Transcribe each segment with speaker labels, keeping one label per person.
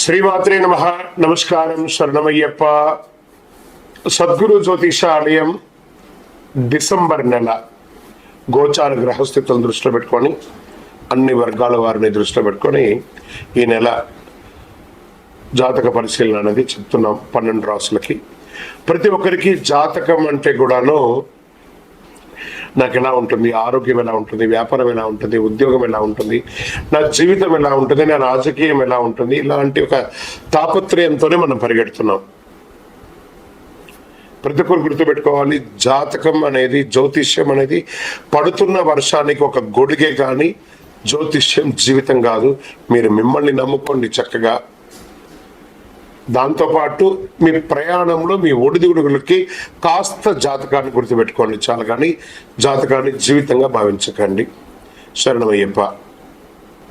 Speaker 1: శ్రీమాత్రే నమ. నమస్కారం స్వర్ణమయ్యప్ప సద్గురు జ్యోతిషాలయం డిసెంబర్ నెల. గోచార గ్రహస్థితులను దృష్టిలో పెట్టుకొని అన్ని వర్గాల వారిని దృష్టిలో పెట్టుకొని ఈ నెల జాతక పరిశీలన అనేది చెప్తున్నాం పన్నెండు రాసులకి. ప్రతి ఒక్కరికి జాతకం అంటే కూడాను నాకు ఎలా ఉంటుంది? ఆరోగ్యం ఎలా ఉంటుంది? వ్యాపారం ఎలా ఉంటుంది? ఉద్యోగం ఎలా ఉంటుంది? నా జీవితం ఎలా ఉంటుంది? నా రాజకీయం ఎలా ఉంటుంది? ఇలాంటి ఒక తాపత్రయంతోనే మనం పరిగెడుతున్నాం. ప్రతి ఒక్కరు గుర్తుపెట్టుకోవాలి. జాతకం అనేది జ్యోతిష్యం అనేది పడుతున్న వర్షానికి ఒక గొడుగే కానీ జ్యోతిష్యం జీవితం కాదు. మీరు మిమ్మల్ని నమ్ముకోండి చక్కగా. దాంతోపాటు మీ ప్రయాణంలో మీ ఒడిదుడుగులకి కాస్త జాతకాన్ని గుర్తుపెట్టుకోండి చాలు కానీ జాతకాన్ని జీవితంగా భావించకండి. శరణమయ్యప్ప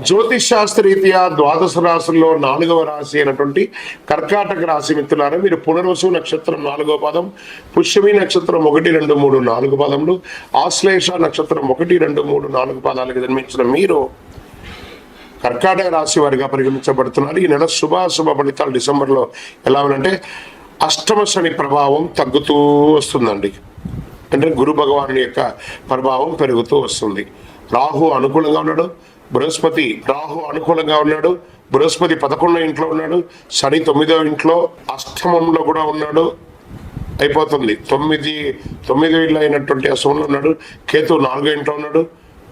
Speaker 1: జ్యోతిష్ శాస్త్ర రీత్యా ద్వాదశ రాశుల్లో నాలుగవ రాశి అయినటువంటి కర్కాటక రాశి మిత్రులారా మీరు పునర్వసు నక్షత్రం నాలుగో పదం పుష్యమి నక్షత్రం ఒకటి రెండు మూడు నాలుగు పదములు ఆశ్లేష నక్షత్రం ఒకటి రెండు మూడు నాలుగు పదాలకు జన్మించిన మీరు కర్కాటక రాశి వారిగా పరిగణించబడుతున్నారు. ఈ నెల శుభాశుభ ఫలితాలు డిసెంబర్లో ఎలా ఉందంటే అష్టమ శని ప్రభావం తగ్గుతూ వస్తుందండి. అంటే గురు భగవాను యొక్క ప్రభావం పెరుగుతూ వస్తుంది. రాహు అనుకూలంగా ఉన్నాడు. బృహస్పతి రాహు అనుకూలంగా ఉన్నాడు. బృహస్పతి పదకొండో ఇంట్లో ఉన్నాడు. శని తొమ్మిదో ఇంట్లో అష్టమంలో కూడా ఉన్నాడు. అయిపోతుంది. తొమ్మిది తొమ్మిది ఇళ్ళు అయినటువంటి అసంలో ఉన్నాడు. కేతు నాలుగో ఇంట్లో ఉన్నాడు.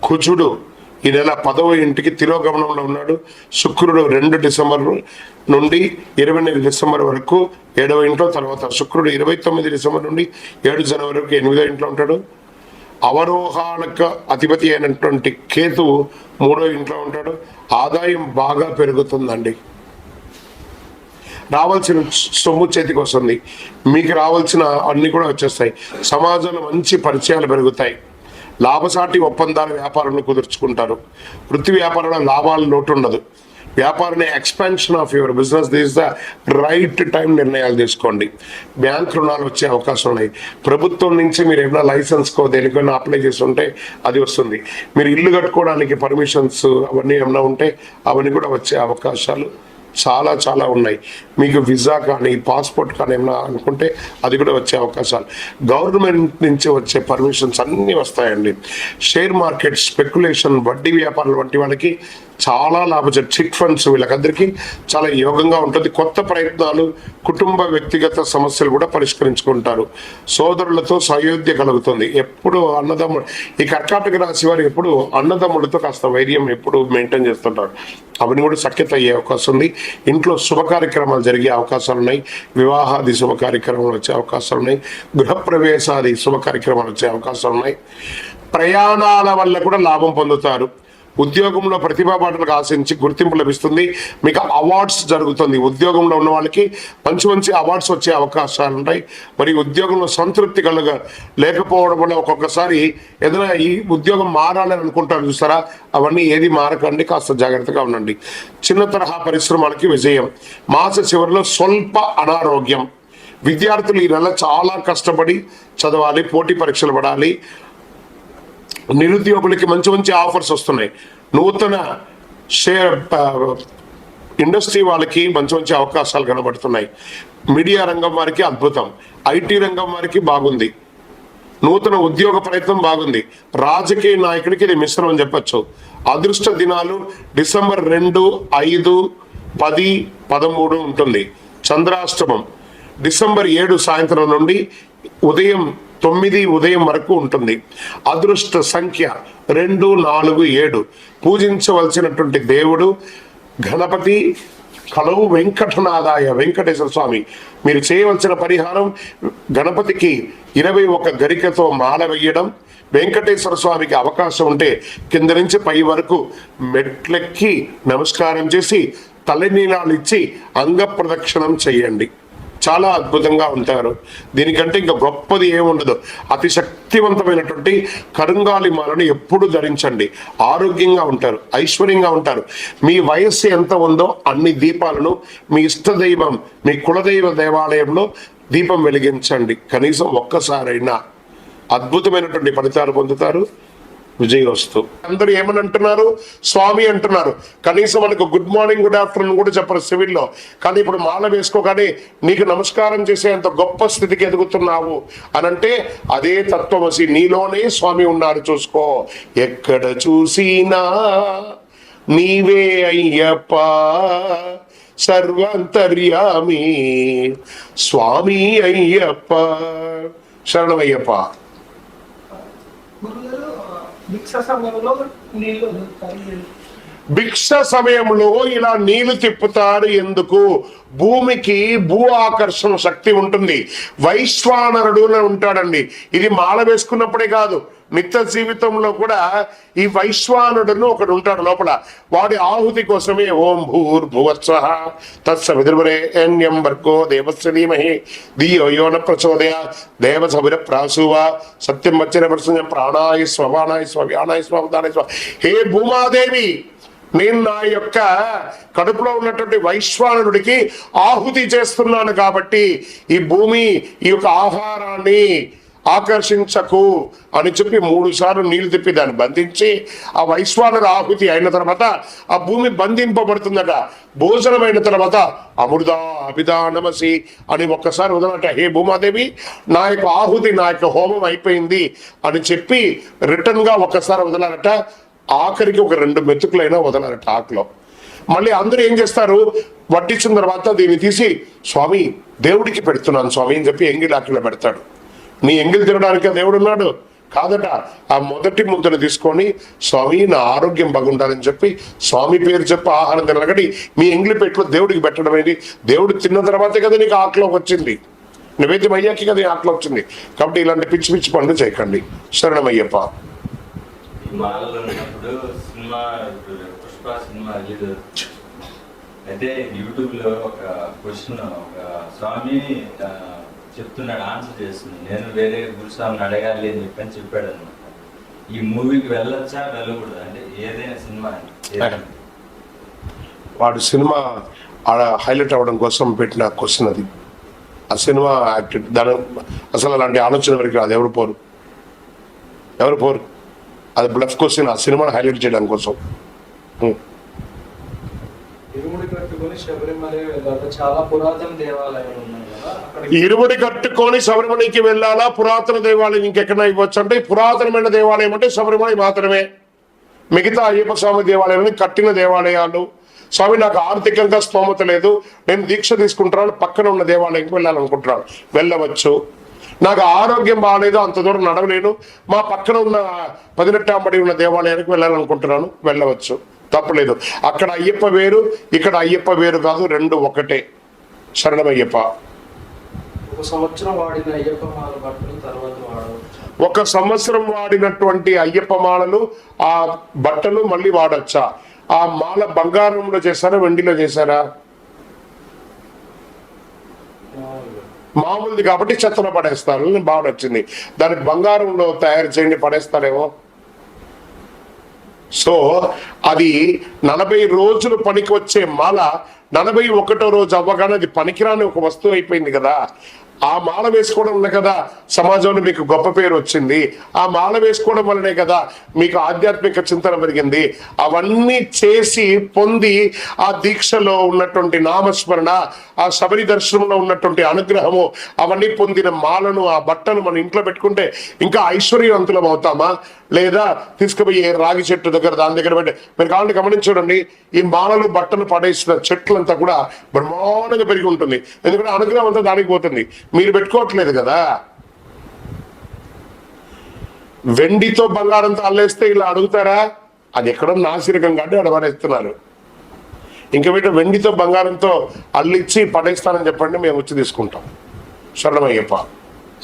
Speaker 1: కుజుడు ఈ నెల పదవ ఇంటికి తిరోగమనంలో ఉన్నాడు. శుక్రుడు రెండు డిసెంబర్ నుండి ఇరవై ఎనిమిది డిసెంబర్ వరకు ఏడవ ఇంట్లో తర్వాత శుక్రుడు ఇరవై తొమ్మిది డిసెంబర్ నుండి ఏడు జనవరి వరకు ఎనిమిదో ఇంట్లో ఉంటాడు. అవరోహాలకు అధిపతి అయినటువంటి కేతువు మూడో ఇంట్లో ఉంటాడు. ఆదాయం బాగా పెరుగుతుందండి. రావాల్సిన సొమ్ము చేతికి వస్తుంది మీకు రావాల్సిన అన్ని కూడా వచ్చేస్తాయి. సమాజంలో మంచి పరిచయాలు పెరుగుతాయి. లాభసాటి ఒప్పందాల వ్యాపారంలో కుదుర్చుకుంటారు. వృత్తి వ్యాపారంలో లాభాలు లోటు ఉండదు. వ్యాపారాన్ని expansion of your business this the right time నిర్ణయాలు తీసుకోండి. బ్యాంక్ రుణాలు వచ్చే అవకాశం ఉన్నాయి. ప్రభుత్వం నుంచి మీరు ఏమైనా లైసెన్స్ కో దేనికైనా అప్లై చేసి ఉంటే అది వస్తుంది. మీరు ఇల్లు కట్టుకోవడానికి పర్మిషన్స్ అవన్నీ ఏమైనా ఉంటే అవన్నీ కూడా వచ్చే అవకాశాలు చాలా చాలా ఉన్నాయి. మీకు వీసా కానీ పాస్పోర్ట్ కానీ ఏమైనా అనుకుంటే అది కూడా వచ్చే అవకాశాలు. గవర్నమెంట్ నుంచి వచ్చే పర్మిషన్స్ అన్నీ వస్తాయండి. షేర్ మార్కెట్ స్పెక్యులేషన్ వడ్డీ వ్యాపారాలు వంటి వాళ్ళకి చాలా లాభం చిట్ ఫండ్స్ వీళ్ళకందరికీ చాలా యోగంగా ఉంటుంది. కొత్త ప్రయత్నాలు కుటుంబ వ్యక్తిగత సమస్యలు కూడా పరిష్కరించుకుంటారు. సోదరులతో సయోధ్య కలుగుతుంది. ఎప్పుడు అన్నదమ్ముడు ఈ కర్కాటక రాశి వారు ఎప్పుడు అన్నదమ్ములతో కాస్త వైర్యం ఎప్పుడు మెయింటైన్ చేస్తుంటారు. అవన్నీ కూడా సఖ్యత అయ్యే అవకాశం ఉంది. ఇంట్లో శుభ కార్యక్రమాలు జరిగే అవకాశాలు ఉన్నాయి. వివాహాది శుభ కార్యక్రమాలు వచ్చే అవకాశాలు ఉన్నాయి. గృహప్రవేశాది శుభ కార్యక్రమాలు వచ్చే అవకాశాలు ఉన్నాయి. ప్రయాణాల వల్ల కూడా లాభం పొందుతారు. ఉద్యోగంలో ప్రతిభా పాటలకు ఆశించి గుర్తింపు లభిస్తుంది. మీకు అవార్డ్స్ జరుగుతుంది. ఉద్యోగంలో ఉన్న వాళ్ళకి మంచి మంచి అవార్డ్స్ వచ్చే అవకాశాలు ఉంటాయి. మరి ఉద్యోగంలో సంతృప్తి కలుగ లేకపోవడం వల్ల ఒక్కొక్కసారి ఏదైనా ఈ ఉద్యోగం మారాలని అనుకుంటారు చూస్తారా అవన్నీ ఏది మారకండి. కాస్త జాగ్రత్తగా ఉండండి. చిన్న తరహా పరిశ్రమలకి విజయం. మాస చివరిలో స్వల్ప అనారోగ్యం. విద్యార్థులు ఈ నెల చాలా కష్టపడి చదవాలి పోటీ పరీక్షలు పడాలి. నిరుద్యోగులకి మంచి మంచి ఆఫర్స్ వస్తున్నాయి. నూతన షేర్ ఇండస్ట్రీ వాళ్ళకి మంచి మంచి అవకాశాలు కనబడుతున్నాయి. మీడియా రంగం వారికి అద్భుతం. ఐటీ రంగం వారికి బాగుంది. నూతన ఉద్యోగ ప్రయత్నం బాగుంది. రాజకీయ నాయకుడికి ఇది మిశ్రమం చెప్పొచ్చు. అదృష్ట దినాలు డిసెంబర్ రెండు ఐదు పది పదమూడు ఉంటుంది. చంద్రాష్టమం. డిసెంబర్ ఏడు సాయంత్రం నుండి ఉదయం తొమ్మిది ఉదయం వరకు ఉంటుంది. అదృష్ట సంఖ్య రెండు నాలుగు ఏడు. పూజించవలసినటువంటి దేవుడు గణపతి కలవు వెంకటనాదాయ వెంకటేశ్వర స్వామి. మీరు చేయవలసిన పరిహారం గణపతికి ఇరవై ఒక గరికతో మాల వేయడం. వెంకటేశ్వర స్వామికి అవకాశం ఉంటే కింద నుంచి పై వరకు మెట్లెక్కి నమస్కారం చేసి తలనీలాలు ఇచ్చి అంగ ప్రదక్షిణం చేయండి. చాలా అద్భుతంగా ఉంటారు. దీనికంటే ఇంకా గొప్పది ఏముండదు. అతి శక్తివంతమైనటువంటి కరుంగాలి మాలను ఎప్పుడు ధరించండి. ఆరోగ్యంగా ఉంటారు ఐశ్వర్యంగా ఉంటారు. మీ వయస్సు ఎంత ఉందో అన్ని దీపాలను మీ ఇష్ట దైవం మీ కులదైవ దేవాలయంలో దీపం వెలిగించండి. కనీసం ఒక్కసారైనా అద్భుతమైనటువంటి ఫలితాలు పొందుతారు. విజయోస్తు అందరూ ఏమని అంటున్నారు? స్వామి అంటున్నారు. కనీసం మనకు గుడ్ మార్నింగ్ గుడ్ ఆఫ్టర్నూన్ కూడా చెప్పరు సివిల్లో. కానీ ఇప్పుడు మాల వేసుకోగానే నీకు నమస్కారం చేసేంత గొప్ప స్థితికి ఎదుగుతున్నావు అనంటే అదే తత్వమసి నీలోనే స్వామి ఉన్నారు చూసుకో. ఎక్కడ చూసినా నీవే అయ్యప్ప సర్వంతర్యామి స్వామి అయ్యప్ప. శరణమయ్యప్ప
Speaker 2: గురుగారు భిక్ష సమయంలో నీళ్ళు వదులుతారు
Speaker 1: భిక్ష సమయంలో ఇలా నీళ్ళు తిప్పుతారు ఎందుకు? భూమికి భూ ఆకర్షణ శక్తి ఉంటుంది. వైశ్వానరుడు అని ఉంటాడండి. ఇది మాల వేసుకున్నప్పుడే కాదు. నిత్య జీవితంలో కూడా ఈ వైశ్వానుడును ఒకడు ఉంటాడు లోపల. వాడి ఆహుతి కోసమే ఓం భూర్ భువత్స తత్సవిదుర్వరే ఎన్యం వర్గో దేవస్య ధీమహి. ధియో యోన ప్రచోదయ. దేవ సవిర ప్రాసువ సత్యం వచ్చిన ప్రసంగం ప్రాణాయ స్వమానాయ స్వవ్యానాయ స్వదానాయ స్వ హే భూమాదేవి! నేను నా యొక్క కడుపులో ఉన్నటువంటి వైశ్వానుడికి ఆహుతి చేస్తున్నాను కాబట్టి ఈ భూమి ఈ యొక్క ఆహారాన్ని ఆకర్షించకు అని చెప్పి మూడు సార్లు నీళ్ళు తిప్పి దాన్ని బంధించి ఆ వైశ్వానర ఆహుతి అయిన తర్వాత ఆ భూమి బంధింపబడుతుందట. భోజనం అయిన తర్వాత అమృదా అభిదా నమసి అని ఒక్కసారి వదలట హే భూమాదేవి నా యొక్క ఆహుతి నా యొక్క హోమం అయిపోయింది అని చెప్పి రిటర్న్గా ఒక్కసారి వదలాలట. ఆఖరికి ఒక రెండు మెతుకులైనా వదలారట ఆకులో మళ్ళీ అందరూ ఏం చేస్తారు? వడ్డించిన తర్వాత దీన్ని తీసి స్వామి దేవుడికి పెడుతున్నాను స్వామి అని చెప్పి ఎంగిల్ ఆకిలో పెడతాడు. నీ ఎంగిల్ తినడానికి దేవుడు ఉన్నాడు. కాదట ఆ మొదటి ముద్దను తీసుకొని స్వామి నా ఆరోగ్యం బాగుండాలని చెప్పి స్వామి పేరు చెప్పి ఆహారం తినగటి మీ ఎంగిలి పెట్లో దేవుడికి పెట్టడం ఏంటి? దేవుడు తిన్న తర్వాతే కదా నీకు ఆకులోకి వచ్చింది. నివేద్యం అయ్యాకే కదా ఆకలి ఆకులో వచ్చింది. కాబట్టి ఇలాంటి పిచ్చి పిచ్చి పనులు చేయకండి. శరణమయ్యప్ప.
Speaker 3: ఈ ఉన్నప్పుడు సినిమా పుష్ప సినిమా రిలీజ్ అయితే యూట్యూబ్లో ఒక క్వశ్చన్ ఒక స్వామి చెప్తున్నాడు ఆన్సర్ చేస్తుంది. నేను వేరే గురుస్వామిని అడగాలి అని చెప్పని చెప్పాడు అనమాట ఈ మూవీకి వెళ్ళొచ్చా వెళ్ళకూడదు? అంటే ఏదైనా సినిమా
Speaker 1: వాడు సినిమా హైలైట్ అవ్వడం కోసం పెట్టిన క్వశ్చన్ అది. ఆ సినిమా యాక్టివ్ దాని అసలు అలాంటి ఆలోచన వరకు అది ఎవరు పోరు? ఎవరు పోరు? అది బ్లఫ్ క్వశ్చన్ ఆ సినిమాని హైలైట్ చేయడం కోసం.
Speaker 4: కట్టుకొని
Speaker 1: ఇరుముడి కట్టుకొని శబరిమలకి వెళ్ళాలా? పురాతన దేవాలయం ఇంకెక్కడ ఇవ్వచ్చు అంటే పురాతనమైన దేవాలయం అంటే శబరిమల మాత్రమే. మిగతా అయ్యప్ప స్వామి దేవాలయాన్ని కట్టిన దేవాలయాలు. స్వామి నాకు ఆర్థికంగా స్తోమత లేదు. నేను దీక్ష తీసుకుంటున్నాను. పక్కన ఉన్న దేవాలయంకి వెళ్ళాలనుకుంటున్నాను. వెళ్ళవచ్చు. నాకు ఆరోగ్యం బాగాలేదు అంత దూరం నడవలేను. మా పక్కన ఉన్న పదినెట్టాంబడి ఉన్న దేవాలయానికి వెళ్ళాలనుకుంటున్నాను. వెళ్ళవచ్చు. తప్పలేదు. అక్కడ అయ్యప్ప వేరు ఇక్కడ అయ్యప్ప వేరు కాదు రెండు ఒకటే. శరణమయ్యప్ప.
Speaker 4: ఒక సంవత్సరం వాడిన అయ్యప్ప
Speaker 1: ఒక సంవత్సరం వాడినటువంటి అయ్యప్ప మాలలు ఆ బట్టలు మళ్ళీ వాడచ్చా? ఆ మాల బంగారంలో చేశారా వెండిలో చేశారా? మామూలుది కాబట్టి చెత్తలో పడేస్తారు. బాగా నచ్చింది. దానికి బంగారంలో తయారు చేయండి పడేస్తారేమో. సో అది నలభై రోజులు పనికి వచ్చే మాల నలభై ఒకటో రోజు అవ్వగానే అది పనికిరాని ఒక వస్తువు అయిపోయింది కదా. ఆ మాల వేసుకోవడం వల్ల కదా సమాజంలో మీకు గొప్ప పేరు వచ్చింది. ఆ మాల వేసుకోవడం వల్లనే కదా మీకు ఆధ్యాత్మిక చింతన పెరిగింది. అవన్నీ చేసి పొంది ఆ దీక్షలో ఉన్నటువంటి నామస్మరణ ఆ శబరి దర్శనంలో ఉన్నటువంటి అనుగ్రహము అవన్నీ పొందిన మాలను ఆ బట్టను మన ఇంట్లో పెట్టుకుంటే ఇంకా ఐశ్వర్యవంతులం అవుతామా? లేదా తీసుకుపోయి రాగి చెట్టు దగ్గర దాని దగ్గర పెట్టి మీరు కావాలంటే గమనించి ఈ మాలలు బట్టలు పడేసిన చెట్లంతా కూడా బ్రహ్మాండంగా పెరిగి ఉంటుంది. ఎందుకంటే అనుగ్రహం అంతా దానికి పోతుంది. మీరు పెట్టుకోవట్లేదు కదా. వెండితో బంగారంతో అల్లేస్తే ఇలా అడుగుతారా? అది ఎక్కడో నాసిరకం కాబట్టి అడవనేస్తున్నారు ఇంకా వీటి వెండితో బంగారంతో అల్లిచ్చి పడేస్తానని చెప్పండి మేము వచ్చి తీసుకుంటాం. శరణమయ్యప్ప.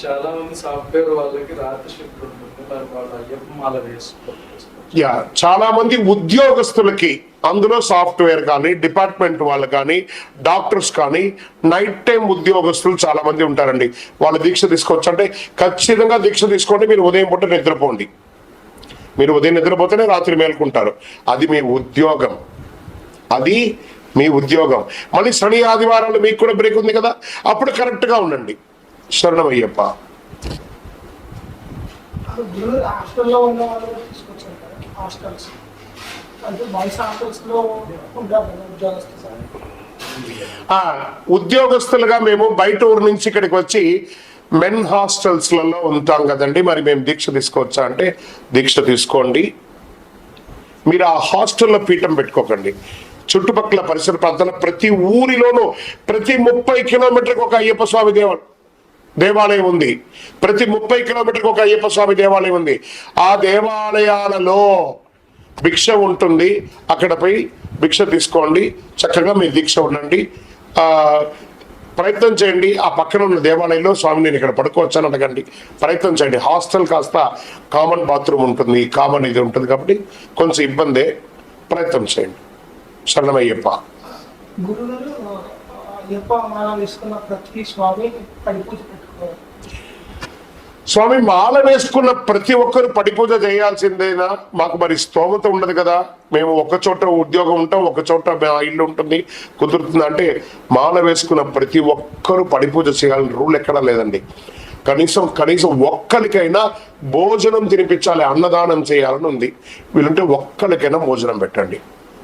Speaker 4: చాలా మంది సాఫ్ట్వేర్ వాళ్ళకి రాత్రి షిఫ్ట్ ఉంటుంది అయ్యప్ప మాల
Speaker 1: యా చాలా మంది ఉద్యోగస్తులకి అందులో సాఫ్ట్వేర్ కానీ డిపార్ట్మెంట్ వాళ్ళు కానీ డాక్టర్స్ కానీ నైట్ టైం ఉద్యోగస్తులు చాలా మంది ఉంటారండి. వాళ్ళు దీక్ష తీసుకోవచ్చు. అంటే ఖచ్చితంగా దీక్ష తీసుకోండి. మీరు ఉదయం పూట నిద్రపోండి. మీరు ఉదయం నిద్రపోతేనే రాత్రి మేల్కుంటారు. అది మీ ఉద్యోగం. అది మీ ఉద్యోగం. మళ్ళీ శని ఆదివారాలు మీకు కూడా బ్రేక్ ఉంది కదా? అప్పుడు కరెక్ట్గా ఉండండి. శరణమయ్యప్ప.
Speaker 2: హాస్టల్లో ఉన్న వాళ్ళు తీసుకొచ్చారు హాస్టల్స్. అంటే బాయ్స్ హాస్టల్స్లో ఉంటారు ఉద్యోగస్తులు.
Speaker 1: ఉద్యోగస్తులుగా మేము బయట ఊరు నుంచి ఇక్కడికి వచ్చి మెన్ హాస్టల్స్లలో ఉంటాం కదండి. మరి మేము దీక్ష తీసుకోవచ్చా అంటే దీక్ష తీసుకోండి. మీరు ఆ హాస్టల్లో పీఠం పెట్టుకోకండి. చుట్టుపక్కల పరిసర ప్రాంతాల ప్రతి ఊరిలోనూ ప్రతి ముప్పై కిలోమీటర్కి ఒక అయ్యప్ప స్వామి దేవుడు. దేవాలయం ఉంది. ప్రతి ముప్పై కిలోమీటర్కి ఒక అయ్యప్ప స్వామి దేవాలయం ఉంది. ఆ దేవాలయాలలో భిక్ష ఉంటుంది. అక్కడ పోయి భిక్ష తీసుకోండి. చక్కగా మీ దీక్ష ఉండండి. ప్రయత్నం చేయండి. ఆ పక్కన ఉన్న దేవాలయంలో స్వామి నేను ఇక్కడ పడుకోవచ్చని అడగండి. ప్రయత్నం చేయండి. హాస్టల్ కాస్త కామన్ బాత్రూమ్ ఉంటుంది. కామన్ ఇది ఉంటుంది కాబట్టి కొంచెం ఇబ్బందే. ప్రయత్నం చేయండి. శరణమయ్యప్ప.
Speaker 2: వేసుకున్న ప్రతి స్వామి పెట్టుకోవాలి.
Speaker 1: స్వామి మాల వేసుకున్న ప్రతి ఒక్కరు పడి పూజ చేయాల్సిందేనా? మాకు మరి స్తోమత ఉండదు కదా. మేము ఒక చోట ఉద్యోగం ఉంటాం ఒక చోట మా ఇల్లు ఉంటుంది కుదురుతుంది అంటే మాల వేసుకున్న ప్రతి ఒక్కరు పడి పూజ చేయాలని రూల్ ఎక్కడా లేదండి. కనీసం కనీసం ఒక్కరికైనా భోజనం తినిపించాలి అన్నదానం చేయాలని ఉంది. వీలుంటే ఒక్కరికైనా భోజనం పెట్టండి.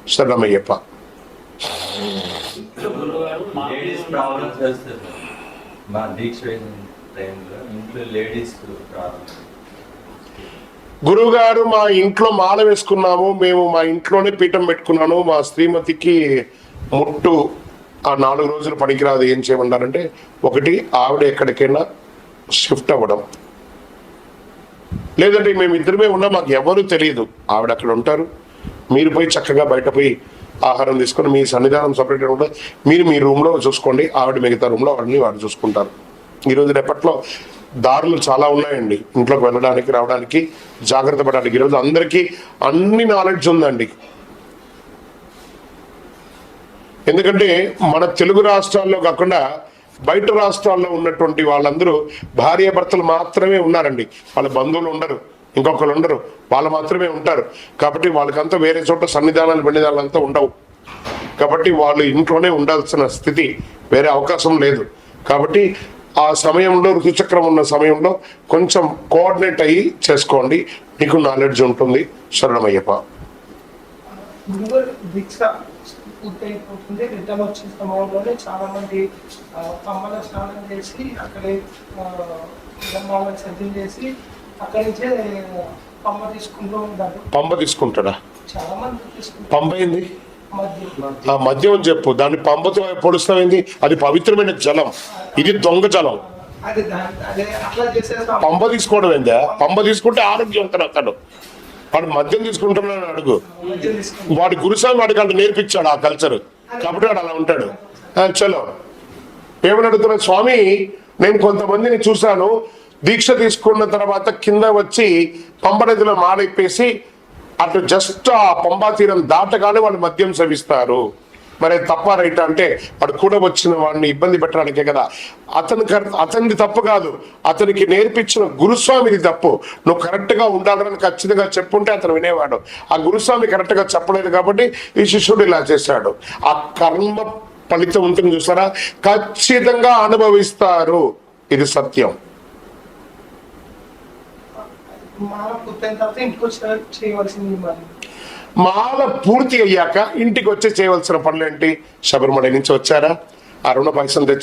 Speaker 1: శరణమయ్యప్ప.
Speaker 3: లేడీస్ ప్రాబ్లమ్స్ వస్తుంది మా దీక్ష టైంలో ఇంట్లో లేడీస్ ప్రాబ్లమ్
Speaker 1: గురువుగారు మా ఇంట్లో మాల వేసుకున్నాము. మేము మా ఇంట్లోనే పీఠం పెట్టుకున్నాను. మా శ్రీమతికి ముట్టు ఆ నాలుగు రోజులు పనికిరాదు. ఏం చేయమన్నారంటే ఒకటి ఆవిడ ఎక్కడికైనా షిఫ్ట్ అవ్వడం. లేదంటే మేము ఇద్దరమే ఉన్నా. మాకు ఎవరు తెలియదు ఆవిడ అక్కడ ఉంటారు. మీరు పోయి చక్కగా బయట పోయి ఆహారం తీసుకొని మీ సన్నిధానం సపరేట్గా ఉంటుంది. మీరు మీ రూమ్లో చూసుకోండి. ఆవిడ మిగతా రూమ్లో వాడిని వాడు చూసుకుంటారు. ఈరోజు రేపట్లో దారులు చాలా ఉన్నాయండి. ఇంట్లోకి వెళ్ళడానికి రావడానికి జాగ్రత్త పడడానికి. ఈరోజు అందరికీ అన్ని నాలెడ్జ్ ఉందండి. ఎందుకంటే మన తెలుగు రాష్ట్రాల్లో కాకుండా బయట రాష్ట్రాల్లో ఉన్నటువంటి వాళ్ళందరూ భార్యాభర్తలు మాత్రమే ఉన్నారండి. వాళ్ళ బంధువులు ఉండరు. ఇంకొకరు ఉండరు. వాళ్ళు మాత్రమే ఉంటారు. కాబట్టి వాళ్ళకంతా వేరే చోట సన్నిధానాలు బెన్నిధానాలు అంతా ఉండవు. కాబట్టి వాళ్ళు ఇంట్లోనే ఉండాల్సిన స్థితి వేరే అవకాశం లేదు. కాబట్టి ఆ సమయంలో ఋతుచక్రం ఉన్న సమయంలో కొంచెం కోఆర్డినేట్ అయ్యి చేసుకోండి. మీకు నాలెడ్జ్ ఉంటుంది. శరణమయ్యప్ప.
Speaker 2: పూర్తయిపోతుంది. రిటర్న్ వచ్చిన సమయంలోనే చాలా మంది కమ్మల స్నానం చేసి అక్కడే బ్రహ్మాలను సిద్ధం చేసి అక్కడి నుంచే పమ్మ తీసుకుంటూ ఉంటారు.
Speaker 1: పంప తీసుకుంటాడా?
Speaker 2: చాలా మంది తీసుకుంటారు.
Speaker 1: పంప ఏంది?
Speaker 2: మధ్య
Speaker 1: ఆ మద్యం అని చెప్పు. దాన్ని పంపతో పొడుస్తామైంది అది పవిత్రమైన జలం. ఇది దొంగ జలం. పంప తీసుకోవడం ఏందా? పంప తీసుకుంటే ఆరోగ్యవంతుడు అతడు వాడు మద్యం తీసుకుంటున్నాడు అడుగు. వాడి గురుస్వామి వాడికి అంత నేర్పించాడు ఆ కల్చర్ కాబట్టి వాడు అలా ఉంటాడు. చలో. ఏమని అడుగుతున్నా స్వామి నేను కొంతమందిని చూశాను. దీక్ష తీసుకున్న తర్వాత కింద వచ్చి పంబనదిలో నదిలో అటు జస్ట్ ఆ పంబా తీరం దాటగానే వాళ్ళు మద్యం సేవిస్తారు. మరి తప్ప రైట్ అంటే వాడు కూడా వచ్చిన వాడిని ఇబ్బంది పెట్టడానికే కదా. అతని కర- అతనిది తప్పు కాదు. అతనికి నేర్పించిన గురుస్వామిది తప్పు. నువ్వు కరెక్ట్గా ఉండాలని ఖచ్చితంగా చెప్పుంటే అతను వినేవాడు. ఆ గురుస్వామి కరెక్ట్గా చెప్పలేదు కాబట్టి ఈ శిష్యుడు ఇలా చేశాడు. ఆ కర్మ ఫలితం ఉంటుంది చూసారా? ఖచ్చితంగా అనుభవిస్తారు. ఇది సత్యం.
Speaker 2: మాల పూర్తయిన తర్వాత ఇంటికి వచ్చిన చేయవలసింది మరి.
Speaker 1: మాల పూర్తి అయ్యాక ఇంటికి వచ్చి చేయవలసిన పనులేంటి శబరిమల నుంచి వచ్చారా? ఆ రుణ పైసలు తెచ్చారు?